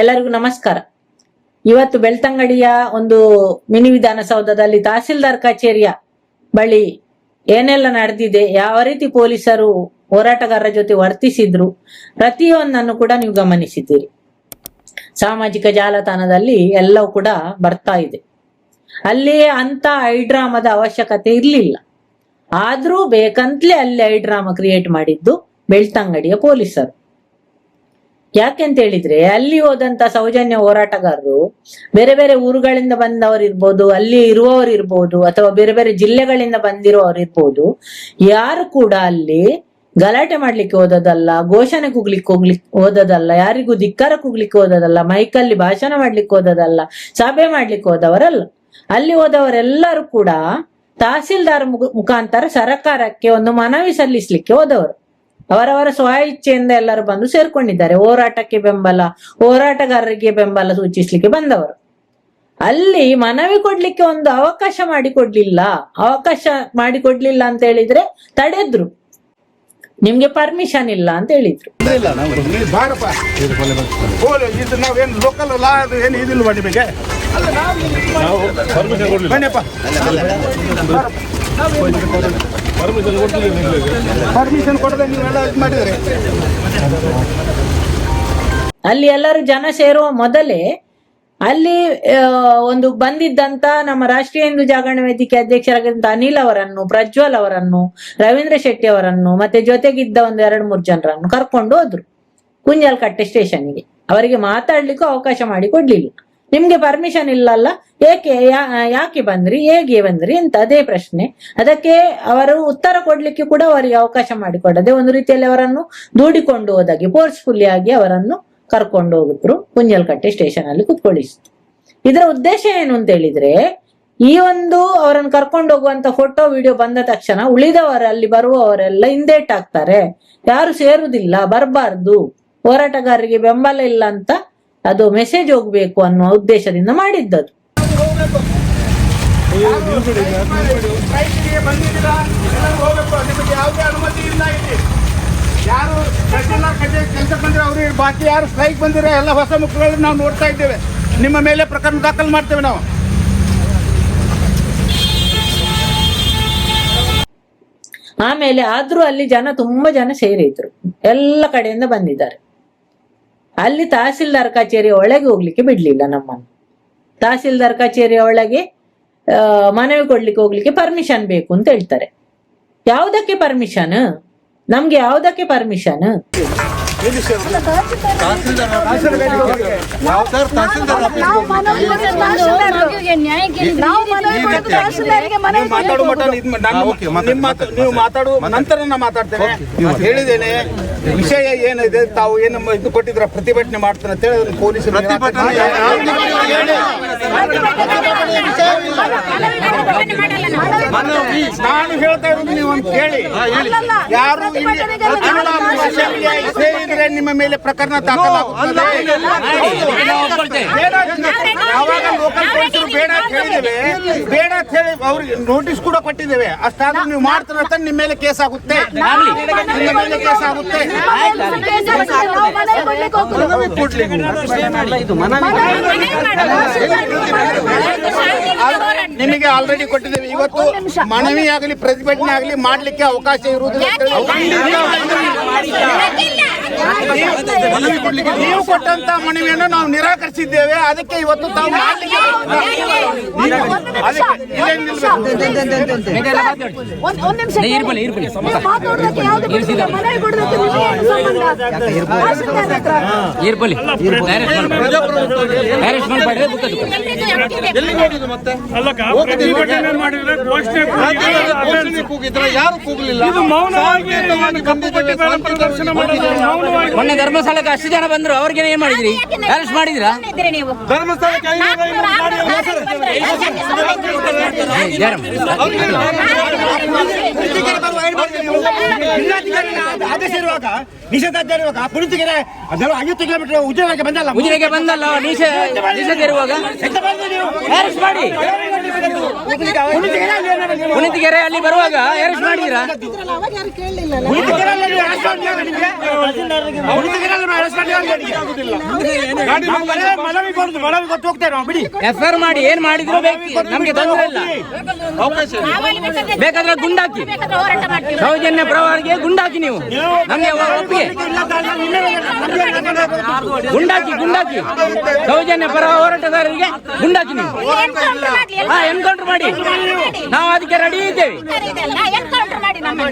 ಎಲ್ಲರಿಗೂ ನಮಸ್ಕಾರ. ಇವತ್ತು ಬೆಳ್ತಂಗಡಿಯ ಒಂದು ಮಿನಿ ವಿಧಾನಸೌಧದಲ್ಲಿ ತಹಸೀಲ್ದಾರ್ ಕಚೇರಿಯ ಬಳಿ ಏನೆಲ್ಲ ನಡೆದಿದೆ, ಯಾವ ರೀತಿ ಪೊಲೀಸರು ಹೋರಾಟಗಾರರ ಜೊತೆ ವರ್ತಿಸಿದ್ರು, ಪ್ರತಿಯೊಂದನ್ನು ಕೂಡ ನೀವು ಗಮನಿಸಿದ್ದೀರಿ. ಸಾಮಾಜಿಕ ಜಾಲತಾಣದಲ್ಲಿ ಎಲ್ಲವೂ ಕೂಡ ಬರ್ತಾ ಇದೆ. ಅಲ್ಲಿ ಅಂತ ಐಡ್ರಾಮದ ಅವಶ್ಯಕತೆ ಇರಲಿಲ್ಲ. ಆದ್ರೂ ಬೇಕಂತಲೇ ಅಲ್ಲಿ ಐಡ್ರಾಮ ಕ್ರಿಯೇಟ್ ಮಾಡಿದ್ದು ಬೆಳ್ತಂಗಡಿಯ ಪೊಲೀಸರು. ಯಾಕೆಂತ ಹೇಳಿದ್ರೆ ಅಲ್ಲಿ ಹೋದಂತ ಸೌಜನ್ಯ ಹೋರಾಟಗಾರರು ಬೇರೆ ಬೇರೆ ಊರುಗಳಿಂದ ಬಂದವರು ಇರ್ಬೋದು, ಅಲ್ಲಿ ಇರುವವರು ಇರ್ಬೋದು, ಅಥವಾ ಬೇರೆ ಬೇರೆ ಜಿಲ್ಲೆಗಳಿಂದ ಬಂದಿರುವವರು ಇರ್ಬೋದು, ಯಾರು ಕೂಡ ಅಲ್ಲಿ ಗಲಾಟೆ ಮಾಡ್ಲಿಕ್ಕೆ ಹೋದದಲ್ಲ ಘೋಷಣೆ ಕೂಗ್ಲಿಕ್ಕೆ ಹೋಗ್ಲಿಕ್ಕೆ ಹೋದದಲ್ಲ ಯಾರಿಗೂ ಧಿಕ್ಕಾರ ಕೂಗ್ಲಿಕ್ಕೆ ಹೋದದಲ್ಲ ಮೈಕಲ್ಲಿ ಭಾಷಣ ಮಾಡ್ಲಿಕ್ಕೆ ಹೋದದಲ್ಲ ಸಭೆ ಮಾಡ್ಲಿಕ್ಕೆ ಹೋದವರಲ್ಲ. ಅಲ್ಲಿ ಹೋದವರೆಲ್ಲರೂ ಕೂಡ ತಹಸೀಲ್ದಾರ್ ಮುಖ- ಮುಖಾಂತರ ಸರಕಾರಕ್ಕೆ ಒಂದು ಮನವಿ ಸಲ್ಲಿಸ್ಲಿಕ್ಕೆ ಹೋದವರು. ಅವರವರ ಸ್ವ ಇಚ್ಛೆಯಿಂದ ಎಲ್ಲರೂ ಬಂದು ಸೇರ್ಕೊಂಡಿದ್ದಾರೆ. ಹೋರಾಟಕ್ಕೆ ಬೆಂಬಲ ಹೋರಾಟಗಾರರಿಗೆ ಬೆಂಬಲ ಸೂಚಿಸ್ಲಿಕ್ಕೆ ಬಂದವರು. ಅಲ್ಲಿ ಮನವಿ ಕೊಡ್ಲಿಕ್ಕೆ ಒಂದು ಅವಕಾಶ ಮಾಡಿಕೊಡ್ಲಿಲ್ಲ. ಅವಕಾಶ ಮಾಡಿಕೊಡ್ಲಿಲ್ಲ ಅಂತ ಹೇಳಿದ್ರೆ ತಡೆದ್ರು. ನಿಮ್ಗೆ ಪರ್ಮಿಷನ್ ಇಲ್ಲ ಅಂತ ಹೇಳಿದ್ರು. ಇಲ್ಲ ನಾವು ನೀವು ಬಾರಪ್ಪ ಹೋಲ್ ಇದು ನಾವೇನು ಲೋಕಲ್ ಅಲ್ಲಿ ಎಲ್ಲರೂ ಜನ ಸೇರುವ ಮೊದಲೇ ಅಲ್ಲಿ ಒಂದು ಬಂದಿದ್ದಂತ ನಮ್ಮ ರಾಷ್ಟ್ರೀಯ ಹಿಂದೂ ಜಾಗರಣ ವೇದಿಕೆ ಅಧ್ಯಕ್ಷರಾಗಿದ್ದಂತ ಅನಿಲ್ ಅವರನ್ನು, ಪ್ರಜ್ವಲ್ ಅವರನ್ನು, ರವೀಂದ್ರ ಶೆಟ್ಟಿ ಅವರನ್ನು, ಮತ್ತೆ ಜೊತೆಗಿದ್ದ ಒಂದು ಎರಡು ಮೂರು ಜನರನ್ನು ಕರ್ಕೊಂಡು ಹೋದ್ರು. ಸ್ಟೇಷನ್ ಸ್ಟೇಷನ್ಗೆ ಅವರಿಗೆ ಮಾತಾಡ್ಲಿಕ್ಕೂ ಅವಕಾಶ ಮಾಡಿ ಕೊಡ್ಲಿಲ್ಲ. ನಿಮ್ಗೆ ಪರ್ಮಿಷನ್ ಇಲ್ಲಲ್ಲ? ಏಕೆ ಯಾಕೆ ಬಂದ್ರಿ? ಹೇಗೆ ಬಂದ್ರಿ ಅಂತ ಅದೇ ಪ್ರಶ್ನೆ. ಅದಕ್ಕೆ ಅವರು ಉತ್ತರ ಕೊಡ್ಲಿಕ್ಕೆ ಕೂಡ ಅವರಿಗೆ ಅವಕಾಶ ಮಾಡಿಕೊಡದೆ ಒಂದು ರೀತಿಯಲ್ಲಿ ಅವರನ್ನು ದೂಡಿಕೊಂಡು ಹೋದಾಗೆ ಫೋರ್ಸ್ಫುಲ್ಲಿ ಆಗಿ ಅವರನ್ನು ಕರ್ಕೊಂಡು ಹೋಗಿದ್ರು. ಕುಂಜಲ್ಕಟ್ಟೆ ಸ್ಟೇಷನ್ ಅಲ್ಲಿ ಕುತ್ಕೊಳ್ಳಿಸಿತು ಇದರ ಉದ್ದೇಶ ಏನು ಅಂತ ಹೇಳಿದ್ರೆ, ಈ ಒಂದು ಅವರನ್ನು ಕರ್ಕೊಂಡು ಹೋಗುವಂತ ಫೋಟೋ ವಿಡಿಯೋ ಬಂದ ತಕ್ಷಣ ಉಳಿದವರು ಅಲ್ಲಿ ಬರುವವರೆಲ್ಲ ಹಿಂದೇಟಾಗ್ತಾರೆ ಯಾರು ಸೇರುದಿಲ್ಲ ಬರಬಾರ್ದು, ಹೋರಾಟಗಾರರಿಗೆ ಬೆಂಬಲ ಇಲ್ಲ ಅಂತ ಅದು ಮೆಸೇಜ್ ಹೋಗ್ಬೇಕು ಅನ್ನುವ ಉದ್ದೇಶದಿಂದ ಮಾಡಿದ್ದದು. ಸ್ಟ್ರೈಕ್ಗೆ ಬಂದಿದ್ದೀರಾ? ಎಲ್ಲರೂ ಹೋಗ್ಬೇಕು. ನಿಮಗೆ ಯಾವುದೇ ಅನುಮತಿ ಇಲ್ಲ ಇಲ್ಲಿ. ಯಾರು ತಹಸೀಲ್ದಾರ್ ಕಚೇರಿ ಕೆಲಸಕ್ಕೆ ಬಂದ್ರೆ ಅವ್ರಿಗೆ ಬಾಕಿ ಯಾರು ಸ್ಟ್ರೈಕ್ ಬಂದಿರೋ ಎಲ್ಲ ಹೊಸ ಮುಖಗಳನ್ನು ನಾವು ನೋಡ್ತಾ ಇದ್ದೇವೆ. ನಿಮ್ಮ ಮೇಲೆ ಪ್ರಕರಣ ದಾಖಲು ಮಾಡ್ತೇವೆ ನಾವು. ಆಮೇಲೆ ಆದ್ರೂ ಅಲ್ಲಿ ಜನ ತುಂಬಾ ಜನ ಸೇರಿದ್ರು. ಎಲ್ಲ ಕಡೆಯಿಂದ ಬಂದಿದ್ದಾರೆ. ಅಲ್ಲಿ ತಹಸೀಲ್ದಾರ್ ಕಚೇರಿ ಒಳಗೆ ಹೋಗ್ಲಿಕ್ಕೆ ಬಿಡ್ಲಿಲ್ಲ ನಮ್ಮನ್ನು. ತಹಸೀಲ್ದಾರ್ ಕಚೇರಿಯ ಒಳಗೆ ಮನವಿ ಕೊಡ್ಲಿಕ್ಕೆ ಹೋಗ್ಲಿಕ್ಕೆ ಪರ್ಮಿಷನ್ ಬೇಕು ಅಂತ ಹೇಳ್ತಾರೆ. ಯಾವುದಕ್ಕೆ ಪರ್ಮಿಷನ್ ನಮ್ಗೆ ಯಾವುದಕ್ಕೆ ಪರ್ಮಿಷನ್ ನಾವು ಮಾತಾಡುವ ಮಟ್ಟ ಕೊಡೋದು. ಇದು ನಾನು ನಿಮ್ಮ ಮಾತು- ನೀವು ಮಾತಾಡು ನಂತರ ಮಾತಾಡ್ತೇನೆ ಹೇಳಿದ್ದೇನೆ ವಿಷಯ ಏನಿದೆ ತಾವು ಏನು ಇದು ಕೊಟ್ಟಿದ್ರ ಪ್ರತಿಭಟನೆ ಮಾಡ್ತಾನೆ ಅಂತ ಹೇಳಿದ್ರೆ ಪೊಲೀಸರು ನಾನು ಹೇಳ್ತಾ ಇರೋದು ನೀವು ಅಂತ ಕೇಳಿ ಯಾರು ಇಲ್ಲಿ ನಿಮ್ಮ ಮೇಲೆ ಪ್ರಕರಣ ದಾಖಲಾಗುತ್ತದೆ ಲೋಕಲ್ ಪೊಲೀಸರು ಬೇಡ ಅಂತ ಹೇಳಿದ್ದೇವೆ ಬೇಡ ಅಂತ ಹೇಳಿ ಅವ್ರಿಗೆ ನೋಟಿಸ್ ಕೂಡ ಕೊಟ್ಟಿದ್ದೇವೆ ಅಷ್ಟಾದ್ರೂ ನೀವು ಮಾಡ್ತಾರೆ ಅಂತ ನಿಮ್ಮ ಮೇಲೆ ಕೇಸ್ ಆಗುತ್ತೆ ನಿಮ್ಮ ಮೇಲೆ ಕೇಸ್ ಆಗುತ್ತೆ. ನಿಮಗೆ ಆಲ್ರೆಡಿ ಕೊಟ್ಟಿದ್ದೇವೆ ಇವತ್ತು ಮನವಿ ಆಗಲಿ ಪ್ರತಿಭಟನೆ ಆಗಲಿ ಮಾಡ್ಲಿಕ್ಕೆ ಅವಕಾಶ ಇರುವುದಿಲ್ಲ ನೀವು ಕೊಟ್ಟಂತ ಮನವಿಯನ್ನು ನಾವು ನಿರಾಕರಿಸಿದ್ದೇವೆ. ಅದಕ್ಕೆ ಇವತ್ತು ತಾವು. ಮಾಡಿದ್ರು ಯಾರು ಕೂಗಲಿಲ್ಲ ಮೊನ್ನೆ ಧರ್ಮಸ್ಥಳಕ್ಕೆ ಅಷ್ಟು ಜನ ಬಂದ್ರು ಅವ್ರಿಗೆ ಏನ್ ಮಾಡಿದ್ರಿ? ಅರೆಸ್ಟ್ ಮಾಡಿದ್ರಾ. ಆದೇಶ ಇರುವಾಗ ನಿಷೇಧಾಜ್ಞೆ ಐವತ್ತು ಕಿಲೋಮೀಟರ್ ಉದ್ಯೋಗಕ್ಕೆ ಬಂದಲ್ಲ? ಉಜಿರೆಗೆ ಬಂದಲ್ಲ ನಿಷೇಧ ನಿಷೇಧ ಇರುವಾಗ? ಅರೆಸ್ಟ್ ಮಾಡಿ. ಕುಣಿತಿಗೆರೆ ಅಲ್ಲಿ ಬರುವಾಗ ಅರೆಸ್ಟ್ ಮಾಡಿದಿರಾ ಅವಾಗ ಯಾರು ಕೇಳಲಿಲ್ಲ ಮನವಿ ಕೊಡುದು ಮನವಿ ಕೊಟ್ಟು ಹೋಗ್ತೇವೆ ನಾವು ಬಿಡಿ ಎಫ್ ಆರ್ ಮಾಡಿ ಏನ್ ಮಾಡಿದ್ರು ನಮ್ಗೆ ತೊಂದರೆ ಇಲ್ಲ. ಬೇಕಾದ್ರೆ ಗುಂಡಾಕಿ. ಸೌಜನ್ಯ ಪ್ರವಾರಿಗೆ ಗುಂಡಾಕಿ ನೀವು. ನಮ್ಗೆ ಒಪ್ಪಿಗೆ. ಗುಂಡಾಕಿ ಗುಂಡಾಕಿ. ಸೌಜನ್ಯ ಪರ ಹೋರಾಟಗಾರರಿಗೆ ಗುಂಡಾಕಿ ನೀವು. ಹಾ ಎನ್ಕೌಂಟರ್ ಮಾಡಿ. ನಾವು ಅದಕ್ಕೆ ರೆಡಿ ಇದ್ದೇವೆ. ನಮ್ಮ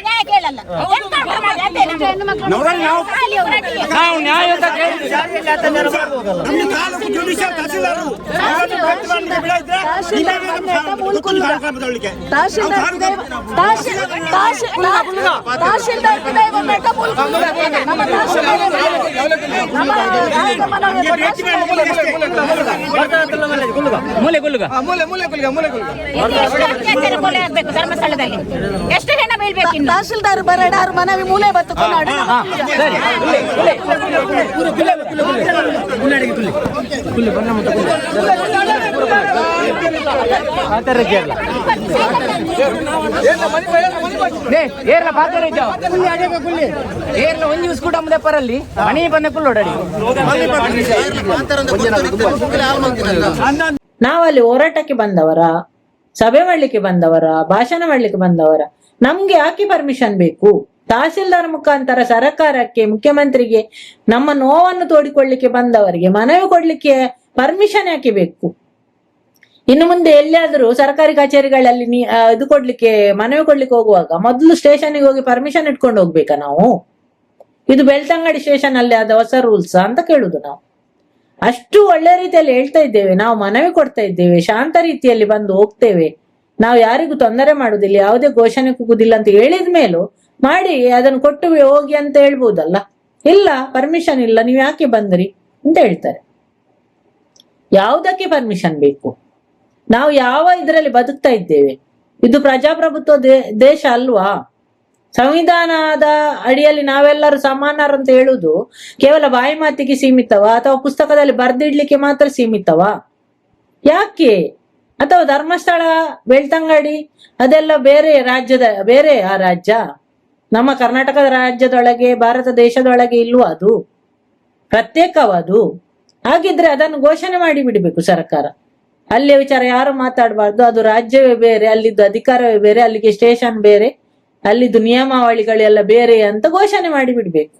ನ್ಯಾಯ ಖಾಲಿ ಹೋರಾಟಿಗೆ. ನಾವು ನಮ್ಮ ತಹಶೀಲ್ದಾರ್ ನಮ್ಮ ರಾಜಮನವರ ಮೂಲೆ ಗುಲ್ಗ ಎಷ್ಟು ಅತ್ಯಾಚಾರ ಕೊಲೆ ಆಗ್ಬೇಕು ಧರ್ಮಸ್ಥಳದಲ್ಲಿ ಎಷ್ಟು ಹೆಣ ಬೀಳ್ಬೇಕು ಇನ್ನು ತಹಶೀಲ್ದಾರ್ ಬರಡಾರು ಮನವಿ ಮೂಲೆ ಬತ್ತು ಕೊನಾಡು ಸರಿ ಏರ್ಲ ಪಾತ್ರ ಏರ್ಲ ಸ್ಕೂಟ ಮುಂದೆ ಪರಲ್ಲಿ ಮಣಿ ಬಂದ ಕುಲ್ಲೋಡಾಡಿ ನಾವಲ್ಲಿ ಹೋರಾಟಕ್ಕೆ ಬಂದವರ ಸಭೆ ಮಾಡ್ಲಿಕ್ಕೆ ಬಂದವರ, ಭಾಷಣ ಮಾಡ್ಲಿಕ್ಕೆ ಬಂದವರ, ನಮ್ಗೆ ಯಾಕೆ ಪರ್ಮಿಷನ್ ಬೇಕು? ತಹಸೀಲ್ದಾರ್ ಮುಖಾಂತರ ಸರ್ಕಾರಕ್ಕೆ, ಮುಖ್ಯಮಂತ್ರಿಗೆ ನಮ್ಮ ನೋವನ್ನು ತೋಡಿಕೊಳ್ಳಿಕ್ಕೆ ಬಂದವರಿಗೆ ಮನವಿ ಕೊಡ್ಲಿಕ್ಕೆ ಪರ್ಮಿಷನ್ ಯಾಕೆ ಬೇಕು? ಇನ್ನು ಮುಂದೆ ಎಲ್ಲಿಯಾದ್ರೂ ಸರ್ಕಾರಿ ಕಚೇರಿಗಳಲ್ಲಿ ನೀ ಇದು ಕೊಡ್ಲಿಕ್ಕೆ, ಮನವಿ ಕೊಡ್ಲಿಕ್ಕೆ ಹೋಗುವಾಗ ಮೊದಲು ಸ್ಟೇಷನ್ಗೆ ಹೋಗಿ ಪರ್ಮಿಷನ್ ಇಟ್ಕೊಂಡು ಹೋಗ್ಬೇಕಾ ನಾವು? ಇದು ಬೆಳ್ತಂಗಡಿ ಸ್ಟೇಷನ್ ಅಲ್ಲಿ ಆದ ಹೊಸ ರೂಲ್ಸ್ ಅಂತ ಕೇಳುದು ನಾವು. ಅಷ್ಟು ಒಳ್ಳೆ ರೀತಿಯಲ್ಲಿ ಹೇಳ್ತಾ ಇದ್ದೇವೆ. ನಾವು ಮನವಿ ಕೊಡ್ತಾ ಇದ್ದೇವೆ. ಶಾಂತ ರೀತಿಯಲ್ಲಿ ಬಂದು ಹೋಗ್ತೇವೆ. ನಾವು ಯಾರಿಗೂ ತೊಂದರೆ ಮಾಡುದಿಲ್ಲ ಯಾವುದೇ ಘೋಷಣೆ ಕೂಗುದಿಲ್ಲ ಅಂತ ಹೇಳಿದ ಮೇಲೂ ಮಾಡಿ, ಅದನ್ನು ಕೊಟ್ಟು ಹೋಗಿ ಅಂತ ಹೇಳ್ಬೋದಲ್ಲ? ಇಲ್ಲ ಪರ್ಮಿಷನ್ ಇಲ್ಲ, ನೀವು ಯಾಕೆ ಬಂದ್ರಿ ಅಂತ ಹೇಳ್ತಾರೆ. ಯಾವುದಕ್ಕೆ ಪರ್ಮಿಷನ್ ಬೇಕು? ನಾವು ಯಾವ ಇದರಲ್ಲಿ ಬದುಕ್ತಾ ಇದ್ದೇವೆ? ಇದು ಪ್ರಜಾಪ್ರಭುತ್ವ ದೇಶ ಅಲ್ವಾ? ಸಂವಿಧಾನದ ಅಡಿಯಲ್ಲಿ ನಾವೆಲ್ಲರೂ ಸಮಾನರು ಅಂತ ಹೇಳುದು ಕೇವಲ ಬಾಯಿ ಮಾತಿಗೆ ಸೀಮಿತವ ಅಥವಾ ಪುಸ್ತಕದಲ್ಲಿ ಬರ್ದಿಡ್ಲಿಕ್ಕೆ ಮಾತ್ರ ಸೀಮಿತವಾ? ಯಾಕೆ? ಅಥವಾ ಧರ್ಮಸ್ಥಳ, ಬೆಳ್ತಂಗಡಿ, ಅದೆಲ್ಲ ಬೇರೆ ರಾಜ್ಯದ, ಬೇರೆ ಆ ರಾಜ್ಯ? ನಮ್ಮ ಕರ್ನಾಟಕದ ರಾಜ್ಯದೊಳಗೆ, ಭಾರತ ದೇಶದೊಳಗೆ ಇಲ್ವಾ ಅದು? ಪ್ರತ್ಯೇಕವಾದು? ಹಾಗಿದ್ರೆ ಅದನ್ನು ಘೋಷಣೆ ಮಾಡಿ ಬಿಡಬೇಕು ಸರ್ಕಾರ. ಅಲ್ಲಿಯ ವಿಚಾರ ಯಾರು ಮಾತಾಡಬಾರ್ದು? ಅದು ರಾಜ್ಯವೇ ಬೇರೆ, ಅಲ್ಲಿದ್ದು ಅಧಿಕಾರವೇ ಬೇರೆ, ಅಲ್ಲಿಗೆ ಸ್ಟೇಷನ್ ಬೇರೆ. ಅಲ್ಲಿದ್ದು ನಿಯಮಾವಳಿಗಳೆಲ್ಲ ಬೇರೆ ಅಂತ ಘೋಷಣೆ ಮಾಡಿ ಬಿಡ್ಬೇಕು.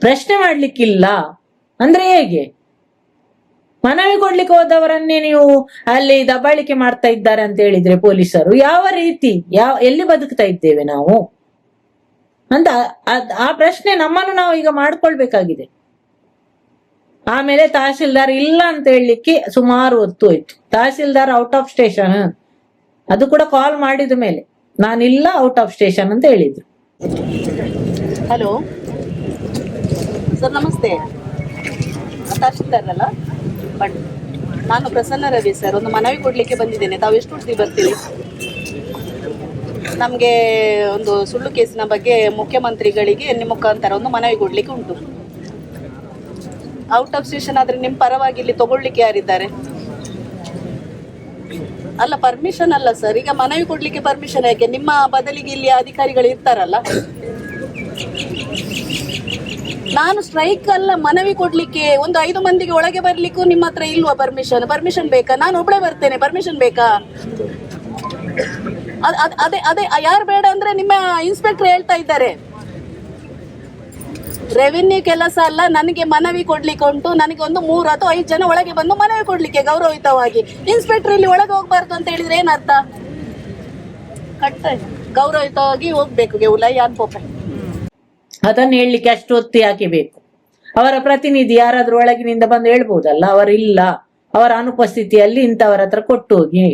ಪ್ರಶ್ನೆ ಮಾಡ್ಲಿಕ್ಕಿಲ್ಲ ಅಂದ್ರೆ ಹೇಗೆ? ಮನವಿ ಕೊಡ್ಲಿಕ್ಕೆ ಹೋದವರನ್ನೇ ನೀವು ಅಲ್ಲಿ ದಬ್ಬಾಳಿಕೆ ಮಾಡ್ತಾ ಇದ್ದಾರೆ ಅಂತ ಹೇಳಿದ್ರೆ ಪೊಲೀಸರು ಯಾವ ರೀತಿ, ಯಾವ, ಎಲ್ಲಿ ಬದುಕ್ತಾ ಇದ್ದೇವೆ ನಾವು? ಅಂತ ಆ ಪ್ರಶ್ನೆ ನಮ್ಮನ್ನು ನಾವು ಈಗ ಮಾಡ್ಕೊಳ್ಬೇಕಾಗಿದೆ. ಆಮೇಲೆ ತಹಸೀಲ್ದಾರ್ ಇಲ್ಲ ಅಂತ ಹೇಳಲಿಕ್ಕೆ ಸುಮಾರು ಹೊತ್ತು ಹೋಯ್ತು. Tahsildar out of station. ಅದು ಕೂಡ ಕಾಲ್ ಮಾಡಿದ ಮೇಲೆ. ನಾನಿಲ್ಲ ಔಟ್ ಆಫ್ ಸ್ಟೇಷನ್ ಅಂತ ಹೇಳಿದ್ರು. ಹಲೋ. ಸರ್, ನಮಸ್ತೆ. ತಹಶೀಲ್ದಾರ್ ಅಲ್ಲ ಬಟ್ ನಾನು ಪ್ರಸನ್ನ ರವಿ ಸರ್, ಒಂದು ಮನವಿ ಕೊಡ್ಲಿಕ್ಕೆ ಬಂದಿದ್ದೇನೆ. ತಾವು ಎಷ್ಟು ಹೊತ್ತಿಗೆ ಬರ್ತೀರಿ? ನಮಗೆ ಒಂದು ಸುಳ್ಳು ಕೇಸಿನ ಬಗ್ಗೆ ಮುಖ್ಯಮಂತ್ರಿಗಳಿಗೆ ನಿಮ್ಮ ಮುಖಾಂತರ ಒಂದು ಮನವಿ ಕೊಡ್ಲಿಕ್ಕೆ ಉಂಟು. ಔಟ್ ಆಫ್ ಸ್ಟೇಷನ್ ಆದ್ರೆ ನಿಮ್ಮ ಪರವಾಗಿ ಇಲ್ಲಿ ತಗೊಳ್ಳಿಕ್ಕೆ ಯಾರಿದ್ದಾರೆ? ಅಲ್ಲ ಪರ್ಮಿಷನ್ ಅಲ್ಲ ಸರ್ ಈಗ ಮನವಿ ಕೊಡ್ಲಿಕ್ಕೆ ಪರ್ಮಿಷನ್ ಯಾಕೆ? ನಿಮ್ಮ ಬದಲಿಗೆ ಇಲ್ಲಿ ಅಧಿಕಾರಿಗಳು ಇರ್ತಾರಲ್ಲ? ನಾನು ಸ್ಟ್ರೈಕ್ ಅಲ್ಲ, ಮನವಿ ಕೊಡ್ಲಿಕ್ಕೆ ಒಂದು ಐದು ಮಂದಿಗೆ ಒಳಗೆ ಬರ್ಲಿಕ್ಕೂ ನಿಮ್ಮ ಹತ್ರ ಇಲ್ವಾ ಪರ್ಮಿಷನ್ ಪರ್ಮಿಷನ್ ಬೇಕಾ? ನಾನು ಒಬ್ಳೆ ಬರ್ತೇನೆ. ಪರ್ಮಿಷನ್ ಬೇಕಾ? ಅದ್- ಅದ್- ಯಾರು ಬೇಡ ಅಂದ್ರೆ ನಿಮ್ಮ ಇನ್ಸ್ಪೆಕ್ಟರ್ ಹೇಳ್ತಾ ಇದ್ದಾರೆ. ರೆವಿನ್ಯೂ ಕೆಲಸ ಅಲ್ಲ, ನನಗೆ ಮನವಿ ಕೊಡ್ಲಿಕ್ಕೆ ಉಂಟು. ನನಗೆ ಒಂದು ಮೂರು ಅಥವಾ ಐದು ಜನ ಒಳಗೆ ಬಂದು ಮನವಿ ಕೊಡ್ಲಿಕ್ಕೆ ಗೌರವಯುತವಾಗಿ. ಇನ್ಸ್ಪೆಕ್ಟರ್ ಇಲ್ಲಿ ಒಳಗೆ ಹೋಗ್ಬಾರ್ದು ಅಂತ ಹೇಳಿದ್ರೆ ಏನರ್ಥ? ಕಟ್ಟ ಗೌರವಯುತವಾಗಿ ಹೋಗ್ಬೇಕು, ಗೆವುಲ, ಯಾನ್ ಅದನ್ನು ಹೇಳಲಿಕ್ಕೆ ಅಷ್ಟು ಒತ್ತಿ ಹಾಕಿಬೇಕು ಬೇಕು? ಅವರ ಪ್ರತಿನಿಧಿ ಯಾರಾದ್ರೂ ಒಳಗಿನಿಂದ ಬಂದು ಹೇಳ್ಬೋದಲ್ಲ? ಅವರಿಲ್ಲ ಅವರ ಅನುಪಸ್ಥಿತಿಯಲ್ಲಿ ಇಂಥವರ ಹತ್ರ ಕೊಟ್ಟು ಹೋಗಿ,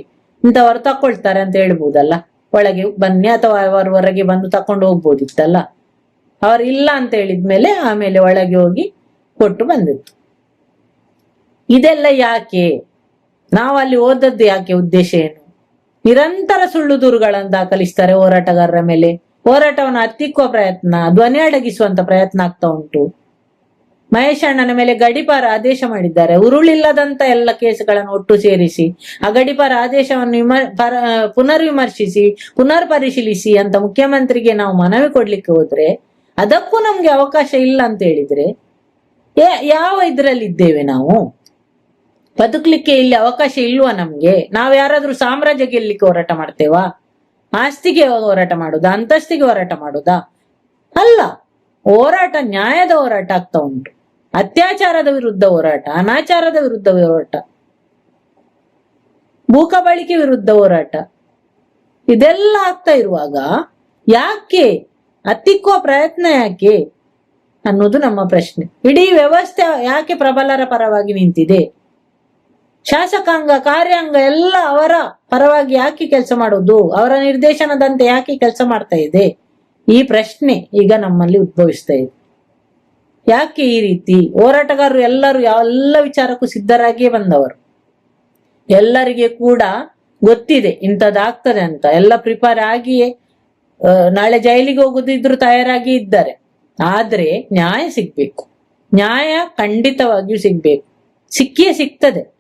ಇಂಥವರು ತಕೊಳ್ತಾರೆ ಅಂತ ಹೇಳ್ಬೋದಲ್ಲ? ಒಳಗೆ ಬನ್ನಿ ಅಥವಾ ಅವರು ಹೊರಗೆ ಬಂದು ತಕೊಂಡು ಹೋಗ್ಬೋದಿತ್ತಲ್ಲ? ಅವರು ಇಲ್ಲ ಅಂತ ಹೇಳಿದ್ಮೇಲೆ ಆಮೇಲೆ ಒಳಗೆ ಹೋಗಿ ಕೊಟ್ಟು ಬಂದಿತ್ತು ಇದೆಲ್ಲ ಯಾಕೆ? ನಾವು ಅಲ್ಲಿ ಓದದ್ದು ಯಾಕೆ ಉದ್ದೇಶ ಏನು? ನಿರಂತರ ಸುಳ್ಳು ದೂರುಗಳನ್ನು ದಾಖಲಿಸ್ತಾರೆ ಹೋರಾಟಗಾರರ ಮೇಲೆ. ಹೋರಾಟವನ್ನು ಹತ್ತಿಕ್ಕುವ ಪ್ರಯತ್ನ, ಧ್ವನಿ ಅಡಗಿಸುವಂತ ಪ್ರಯತ್ನ ಆಗ್ತಾ ಉಂಟು. ಮಹೇಶ್ ಅಣ್ಣನ ಮೇಲೆ ಗಡಿಪಾರ ಆದೇಶ ಮಾಡಿದ್ದಾರೆ. ಉರುಳಿಲ್ಲದಂತ ಎಲ್ಲ ಕೇಸುಗಳನ್ನು ಒಟ್ಟು ಸೇರಿಸಿ, ಆ ಗಡಿಪಾರ ಆದೇಶವನ್ನು ಪುನರ್ ವಿಮರ್ಶಿಸಿ ಪುನರ್ ಪರಿಶೀಲಿಸಿ ಅಂತ ಮುಖ್ಯಮಂತ್ರಿಗೆ ನಾವು ಮನವಿ ಕೊಡ್ಲಿಕ್ಕೆ ಹೋದ್ರೆ ಅದಕ್ಕೂ ನಮ್ಗೆ ಅವಕಾಶ ಇಲ್ಲ ಅಂತ ಹೇಳಿದ್ರೆ ಯಾವ ಇದ್ರಲ್ಲಿ ಇದ್ದೇವೆ ನಾವು? ಬದುಕಲಿಕ್ಕೆ ಇಲ್ಲಿ ಅವಕಾಶ ಇಲ್ವಾ ನಮ್ಗೆ? ನಾವ್ ಯಾರಾದ್ರೂ ಸಾಮ್ರಾಜ್ಯ ಗೆಲ್ಲಿಕ್ಕೆ ಹೋರಾಟ ಮಾಡ್ತೇವಾ? ಆಸ್ತಿಗೆ ಹೋರಾಟ ಮಾಡುದಾ? ಅಂತಸ್ತಿಗೆ ಹೋರಾಟ ಮಾಡುದಾ? ಅಲ್ಲ, ಹೋರಾಟ ನ್ಯಾಯದ ಹೋರಾಟ ಆಗ್ತಾ ಉಂಟು. ಅತ್ಯಾಚಾರದ ವಿರುದ್ಧ ಹೋರಾಟ, ಅನಾಚಾರದ ವಿರುದ್ಧ ಹೋರಾಟ, ಭೂಕಬಳಿಕೆ ವಿರುದ್ಧ ಹೋರಾಟ, ಇದೆಲ್ಲ ಆಗ್ತಾ ಇರುವಾಗ ಯಾಕೆ ಹತ್ತಿಕ್ಕುವ ಪ್ರಯತ್ನ ಯಾಕೆ ಅನ್ನೋದು ನಮ್ಮ ಪ್ರಶ್ನೆ. ಇಡೀ ವ್ಯವಸ್ಥೆ ಯಾಕೆ ಪ್ರಬಲರ ಪರವಾಗಿ ನಿಂತಿದೆ? ಶಾಸಕಾಂಗ, ಕಾರ್ಯಾಂಗ ಎಲ್ಲ ಅವರ ಪರವಾಗಿ ಯಾಕೆ ಕೆಲಸ ಮಾಡೋದು? ಅವರ ನಿರ್ದೇಶನದಂತೆ ಯಾಕೆ ಕೆಲಸ ಮಾಡ್ತಾ ಇದೆ? ಈ ಪ್ರಶ್ನೆ ಈಗ ನಮ್ಮಲ್ಲಿ ಉದ್ಭವಿಸ್ತಾ ಇದೆ. ಯಾಕೆ ಈ ರೀತಿ? ಹೋರಾಟಗಾರರು ಎಲ್ಲರೂ ಎಲ್ಲ ವಿಚಾರಕ್ಕೂ ಸಿದ್ಧರಾಗಿಯೇ ಬಂದವರು. ಎಲ್ಲರಿಗೆ ಕೂಡ ಗೊತ್ತಿದೆ, ಇಂಥದ್ದಾಗ್ತದೆ ಅಂತ. ಎಲ್ಲ ಪ್ರಿಪೇರ್ ಆಗಿಯೇ ನಾಳೆ ಜೈಲಿಗೆ ಹೋಗುದಿದ್ರು ತಯಾರಾಗಿ ಇದ್ದಾರೆ. ಆದ್ರೆ ನ್ಯಾಯ ಸಿಗ್ಬೇಕು. ನ್ಯಾಯ ಖಂಡಿತವಾಗಿಯೂ ಸಿಗ್ಬೇಕು. ಸಿಕ್ಕಿಯೇ ಸಿಗ್ತದೆ.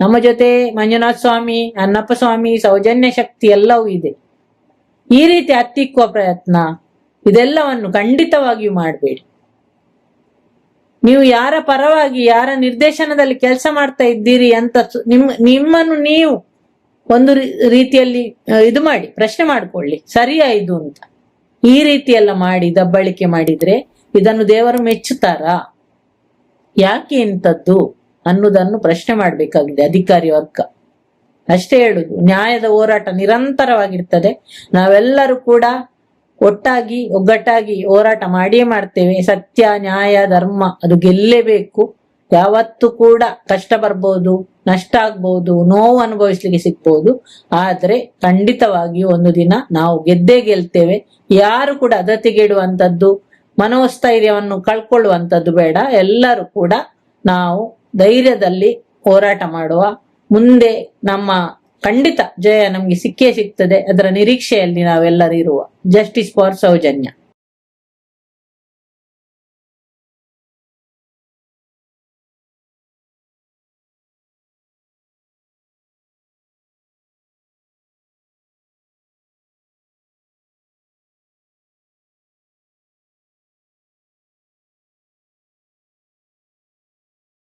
ನಮ್ಮ ಜೊತೆ ಮಂಜುನಾಥ ಸ್ವಾಮಿ ಅನ್ನಪ್ಪ ಸ್ವಾಮಿ, ಸೌಜನ್ಯ ಶಕ್ತಿ ಎಲ್ಲವೂ ಇದೆ. ಈ ರೀತಿ ಹತ್ತಿಕ್ಕುವ ಪ್ರಯತ್ನ ಇದೆಲ್ಲವನ್ನು ಖಂಡಿತವಾಗಿಯೂ ಮಾಡಬೇಡಿ. ನೀವು ಯಾರ ಪರವಾಗಿ, ಯಾರ ನಿರ್ದೇಶನದಲ್ಲಿ ಕೆಲಸ ಮಾಡ್ತಾ ಇದ್ದೀರಿ ಅಂತ ನಿಮ್ ನಿಮ್ಮನ್ನು ನೀವು ಒಂದು ರೀತಿಯಲ್ಲಿ ಇದು ಮಾಡಿ, ಪ್ರಶ್ನೆ ಮಾಡ್ಕೊಳ್ಳಿ. ಸರಿಯಾ ಇದು ಅಂತ. ಈ ರೀತಿಯೆಲ್ಲ ಮಾಡಿ, ದಬ್ಬಳಿಕೆ ಮಾಡಿದ್ರೆ ಇದನ್ನು ದೇವರು ಮೆಚ್ಚುತ್ತಾರಾ? ಯಾಕೆ ಇಂಥದ್ದು ಅನ್ನೋದನ್ನು ಪ್ರಶ್ನೆ ಮಾಡ್ಬೇಕಾಗಿದೆ, ಅಧಿಕಾರಿ ವರ್ಗ. ಅಷ್ಟೇ ಹೇಳುದು, ನ್ಯಾಯದ ಹೋರಾಟ ನಿರಂತರವಾಗಿರ್ತದೆ. ನಾವೆಲ್ಲರೂ ಕೂಡ ಒಟ್ಟಾಗಿ, ಒಗ್ಗಟ್ಟಾಗಿ ಹೋರಾಟ ಮಾಡಿಯೇ ಮಾಡ್ತೇವೆ. ಸತ್ಯ, ನ್ಯಾಯ, ಧರ್ಮ, ಅದು ಗೆಲ್ಲೇಬೇಕು ಯಾವತ್ತೂ ಕೂಡ ಕಷ್ಟ ಬರ್ಬೋದು. ನಷ್ಟ ಆಗ್ಬಹುದು ನೋವು ಅನುಭವಿಸ್ಲಿಕ್ಕೆ ಸಿಗ್ಬಹುದು ಆದ್ರೆ ಖಂಡಿತವಾಗಿಯೂ ಒಂದು ದಿನ ನಾವು ಗೆದ್ದೇ ಗೆಲ್ತೇವೆ. ಯಾರು ಕೂಡ ಅದತಿಗೆಡುವಂಥದ್ದು, ಮನೋಸ್ಥೈರ್ಯವನ್ನು ಕಳ್ಕೊಳ್ಳುವಂತದ್ದು ಬೇಡ. ಎಲ್ಲರೂ ಕೂಡ ನಾವು ಧೈರ್ಯದಲ್ಲಿ ಹೋರಾಟ ಮಾಡುವ, ಮುಂದೆ ನಮ್ಮ ಖಂಡಿತ ಜಯ ನಮ್ಗೆ ಸಿಕ್ಕೇ ಸಿಗ್ತದೆ. ಅದರ ನಿರೀಕ್ಷೆಯಲ್ಲಿ ನಾವೆಲ್ಲರೂ ಇರುವ. Justice for Soujanya.